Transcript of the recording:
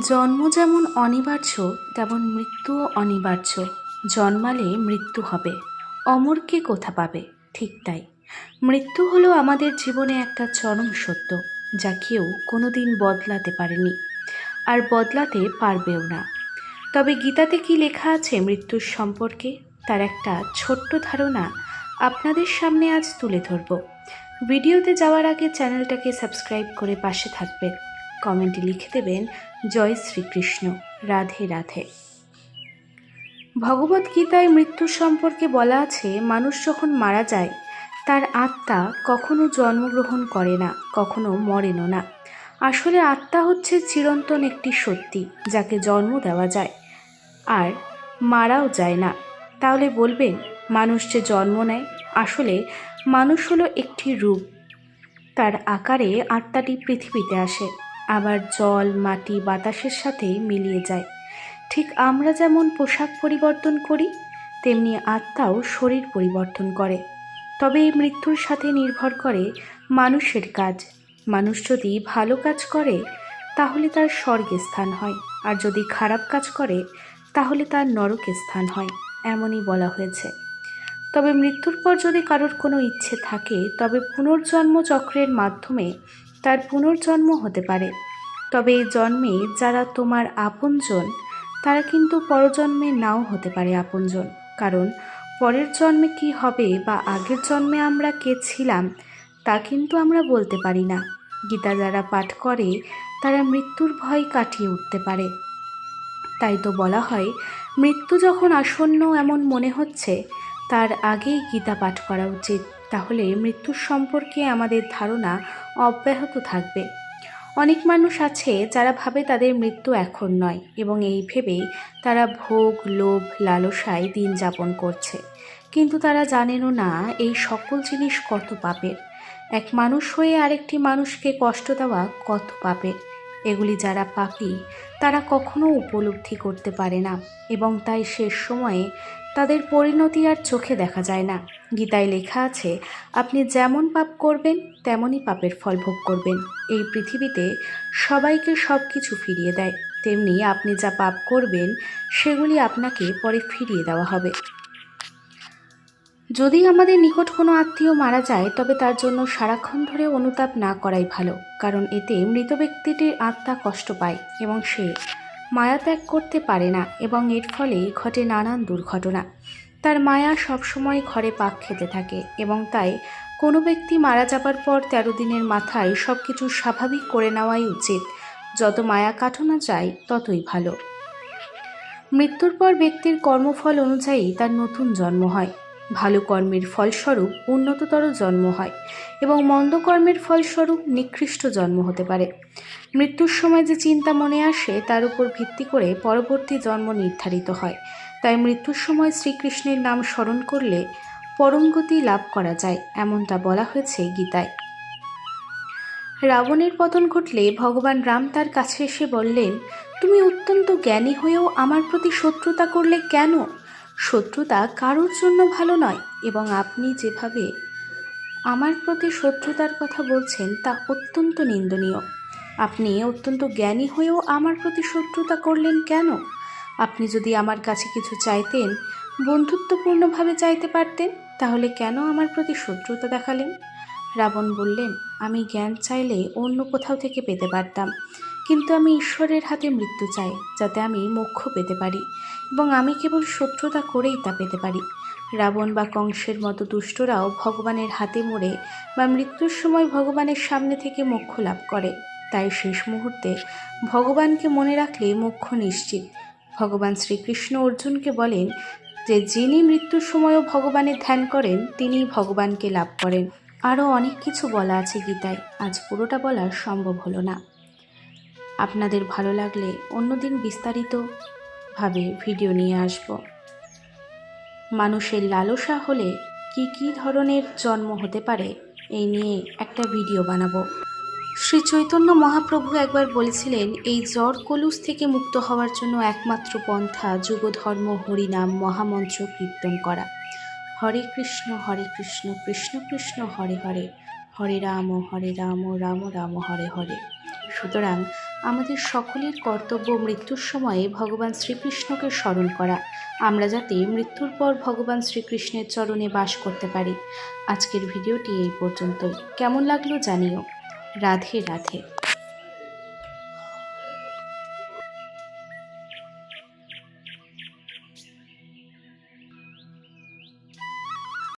জন্ম যেমন অনিবার্য, তেমন মৃত্যুও অনিবার্য। জন্মালে মৃত্যু হবে। অমরকে কোথা পাবে? ঠিক তাই। মৃত্যু হলো আমাদের জীবনে একটা চরম সত্য, যা কেউ কোনোদিন বদলাতে পারেনি, আর বদলাতে পারবেও না। তবে গীতাতে কি লেখা আছে মৃত্যুর সম্পর্কে? তার একটা ছোট্ট ধারণা আপনাদের সামনে আজ তুলে ধরব। ভিডিওতে যাওয়ার আগে চ্যানেলটাকে সাবস্ক্রাইব করে পাশে থাকবেন। কমেন্টে লিখে দেবেন, জয় শ্রীকৃষ্ণ, রাধে রাধে। ভগবদ্গীতায় মৃত্যু সম্পর্কে বলা আছে, মানুষ যখন মারা যায়, তার আত্মা কখনো জন্মগ্রহণ করে না, কখনো মরেনও না। আসলে আত্মা হচ্ছে চিরন্তন একটি সত্যি, যাকে জন্ম দেওয়া যায়, আর মারাও যায় না। তাহলে বলবেন, মানুষ যে জন্ম নেয়, আসলে মানুষ হলো একটি রূপ। তার আকারে আত্মাটি পৃথিবীতে আসে। আবার জল, মাটি, বাতাসের সাথে মিলিয়ে যায়। ঠিক আমরা যেমন পোশাক পরিবর্তন করি, তেমনি আত্মাও শরীর পরিবর্তন করে। তবে এই মৃত্যুর সাথে নির্ভর করে মানুষের কাজ। মানুষ যদি ভালো কাজ করে, তাহলে তার স্বর্গে স্থান হয়। আর যদি খারাপ কাজ করে, তাহলে তার নরকে স্থান হয়, এমনই বলা হয়েছে। তবে মৃত্যুর পর যদি কারোর কোনো ইচ্ছে থাকে, তবে পুনর্জন্ম চক্রের মাধ্যমে তার পুনর্জন্ম হতে পারে। তবে এই জন্মে যারা তোমার আপনজন, তারা কিন্তু পরজন্মে নাও হতে পারে আপনজন। কারণ পরের জন্মে কি হবে বা আগের জন্মে আমরা কে ছিলাম, তা কিন্তু আমরা বলতে পারি না। গীতা যারা পাঠ করে, তারা মৃত্যুর ভয় কাটিয়ে উঠতে পারে। তাই তো বলা হয়, মৃত্যু যখন আসন্ন এমন মনে হচ্ছে, তার আগেই গীতা পাঠ করা উচিত। তাহলে মৃত্যুর সম্পর্কে আমাদের ধারণা অব্যাহত থাকবে। অনেক মানুষ আছে যারা ভাবে তাদের মৃত্যু এখন নয় এবং এই ভেবেই তারা ভোগ, লোভ, লালসায় দিন যাপন করছে। কিন্তু তারা জানেনও না এই সকল জিনিস কত পাপের। এক মানুষ হয়ে আরেকটি মানুষকে কষ্ট দেওয়া কত পাপের। এগুলি যারা পাপি, তারা কখনো উপলব্ধি করতে পারে না এবং তাই শেষ সময়ে তাদের পরিণতি আর চোখে দেখা যায় না। গীতায় লেখা আছে, আপনি যেমন পাপ করবেন, তেমনই পাপের ফল ভোগ করবেন। এই পৃথিবীতে সবাইকে সব কিছু ফিরিয়ে দেয়। তেমনি আপনি যা পাপ করবেন, সেগুলি আপনাকে পরে ফিরিয়ে দেওয়া হবে। যদি আমাদের নিকট কোনো আত্মীয় মারা যায়, তবে তার জন্য সারাক্ষণ ধরে অনুতাপ না করাই ভালো, কারণ এতে মৃত ব্যক্তিটির আত্মা কষ্ট পায় এবং সে মায়া ত্যাগ করতে পারে না এবং এর ফলে ঘটে নানান দুর্ঘটনা। তার মায়া সবসময় ঘরে পাক খেতে থাকে এবং তাই কোনো ব্যক্তি মারা যাবার পর তেরো দিনের মাথায় সব কিছু স্বাভাবিক করে নেওয়াই উচিত। যত মায়া কাটানো যায়, ততই ভালো। মৃত্যুর পর ব্যক্তির কর্মফল অনুযায়ী তার নতুন জন্ম হয়। ভালো কর্মের ফলস্বরূপ উন্নততর জন্ম হয় এবং মন্দ কর্মের ফলস্বরূপ নিকৃষ্ট জন্ম হতে পারে। মৃত্যুর সময় যে চিন্তা মনে আসে, তার উপর ভিত্তি করে পরবর্তী জন্ম নির্ধারিত হয়। তাই মৃত্যুর সময় শ্রীকৃষ্ণের নাম স্মরণ করলে পরমগতি লাভ করা যায়, এমনটা বলা হয়েছে গীতায়। রাবণের পতন ঘটলে ভগবান রাম তার কাছে এসে বললেন, তুমি অত্যন্ত জ্ঞানী হয়েও আমার প্রতি শত্রুতা করলে কেন? শত্রুতা কারোর জন্য ভালো নয়, এবং আপনি যেভাবে আমার প্রতি শত্রুতার কথা বলছেন তা অত্যন্ত নিন্দনীয়। আপনি অত্যন্ত জ্ঞানী হয়েও আমার প্রতি শত্রুতা করলেন কেন? আপনি যদি আমার কাছে কিছু চাইতেন, বন্ধুত্বপূর্ণভাবে চাইতে পারতেন, তাহলে কেন আমার প্রতি শত্রুতা দেখালেন? রাবণ বললেন, আমি জ্ঞান চাইলে অন্য কোথাও থেকে পেতে পারতাম, কিন্তু আমি ঈশ্বরের হাতে মৃত্যু চাই, যাতে আমি মোক্ষ পেতে পারি, এবং আমি কেবল শত্রুতা করেই তা পেতে পারি। রাবণ বা কংসের মতো দুষ্টরাও ভগবানের হাতে মরে বা মৃত্যুর সময় ভগবানের সামনে থেকে মোক্ষ লাভ করে। তাই শেষ মুহূর্তে ভগবানকে মনে রাখলে মোক্ষ নিশ্চিত ভগবান শ্রীকৃষ্ণ অর্জুনকে বলেন যে যিনি মৃত্যুর সময়ও ভগবানের ধ্যান করেন তিনি ভগবানকে লাভ করেন। আরও অনেক কিছু বলা আছে গীতায়। আজ পুরোটা বলা সম্ভব হলো না। আপনাদের ভালো লাগলে অন্যদিন বিস্তারিতভাবে ভিডিও নিয়ে আসব। মানুষের লালসা হলে কি কি ধরনের জন্ম হতে পারে, এই নিয়ে একটা ভিডিও বানাবো। শ্রী চৈতন্য মহাপ্রভু একবার বলেছিলেন, এই জ্বর কলুষ থেকে মুক্ত হওয়ার জন্য একমাত্র পন্থা, যুগধর্ম, হরিনাম, মহামন্ত্র কীর্তন করা। হরে কৃষ্ণ হরে কৃষ্ণ কৃষ্ণ কৃষ্ণ, হরে হরে। হরে রাম হরে রাম রাম রাম, হরে হরে। সুতরাং আমাদের সকলের কর্তব্য মৃত্যুর সময়ে ভগবান শ্রীকৃষ্ণকে স্মরণ করা। আমরা যাতে মৃত্যুর পর ভগবান শ্রীকৃষ্ণের চরণে বাস করতে পারি। আজকের ভিডিওটি এই পর্যন্তই কেমন লাগল জানিও। রাধে রাধে